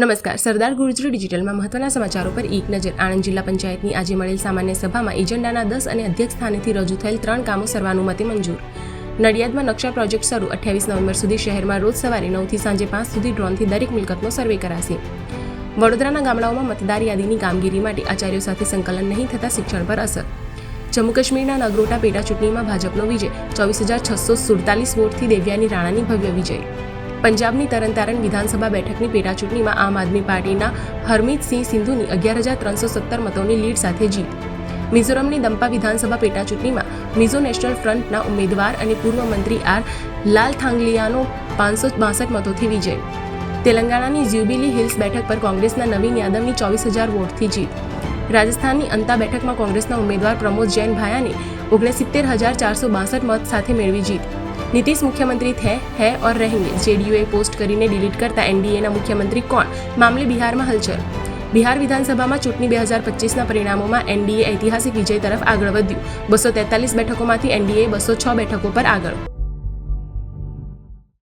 નમસ્કાર, સરદાર ગુર્જરી ડિજિટલમાં મહત્વના સમાચારો પર એક નજર. આણંદ જિલ્લા પંચાયતની આજે મળેલ સામાન્ય સભામાં એજન્ડાના દસ અને અધ્યક્ષ સ્થાનેથી રજૂ થયેલ ત્રણ કામો સર્વાનુમતે મંજૂર. નડિયાદમાં નકશા પ્રોજેક્ટ શરૂ. અઠ્યાવીસ નવેમ્બર સુધી શહેરમાં રોજ સવારે નવથી સાંજે પાંચ સુધી ડ્રોનથી દરેક મિલકતનો સર્વે કરાશે. વડોદરાના ગામડાઓમાં મતદાર યાદીની કામગીરી માટે આચાર્યો સાથે સંકલન નહીં થતાં શિક્ષણ પર અસર. જમ્મુ કાશ્મીરના નગરોટા પેટા ચૂંટણીમાં ભાજપનો વિજય. ચોવીસ હજાર છસો સુડતાલીસ વોટથી દેવ્યાની રાણાની ભવ્ય વિજય. પંજાબની તરણતારણ વિધાનસભા બેઠકની પેટાચૂંટણીમાં આમ આદમી પાર્ટીના હરમીતસિંહ સિંધુની અગિયાર હજાર ત્રણસો સત્તર મતોની લીડ સાથે જીત. મિઝોરમની દંપા વિધાનસભા પેટાચૂંટણીમાં મિઝો નેશનલ ફ્રન્ટના ઉમેદવાર અને પૂર્વ મંત્રી આર લાલ થાંગલિયાનો પાંચસો બાસઠ મતોથી વિજય. તેલંગાણાની જ્યુબિલી હિલ્સ બેઠક પર કોંગ્રેસના નવીન યાદવની ચોવીસ હજાર વોટથી જીત. રાજસ્થાનની અંતા બેઠકમાં કોંગ્રેસના ઉમેદવાર પ્રમોદ જૈન ભાયાને ઓગણસિત્તેર હજાર ચારસો બાસઠ મત સાથે મેળવી જીત. નીતિશ મુખ્યમંત્રી થે, હે ઓર રહેંગે. જેડીયુએ પોસ્ટ કરીને ડિલીટ કરતા એનડીએના મુખ્યમંત્રી કોણ? મામલે બિહારમાં હલચલ. બિહાર વિધાનસભામાં ચૂંટણી બે હજાર પચીસના પરિણામોમાં એનડીએ ઐતિહાસિક વિજય તરફ આગળ વધ્યું. બસો તેતાલીસ બેઠકોમાંથી એનડીએ બસો છ બેઠકો પર આગળ.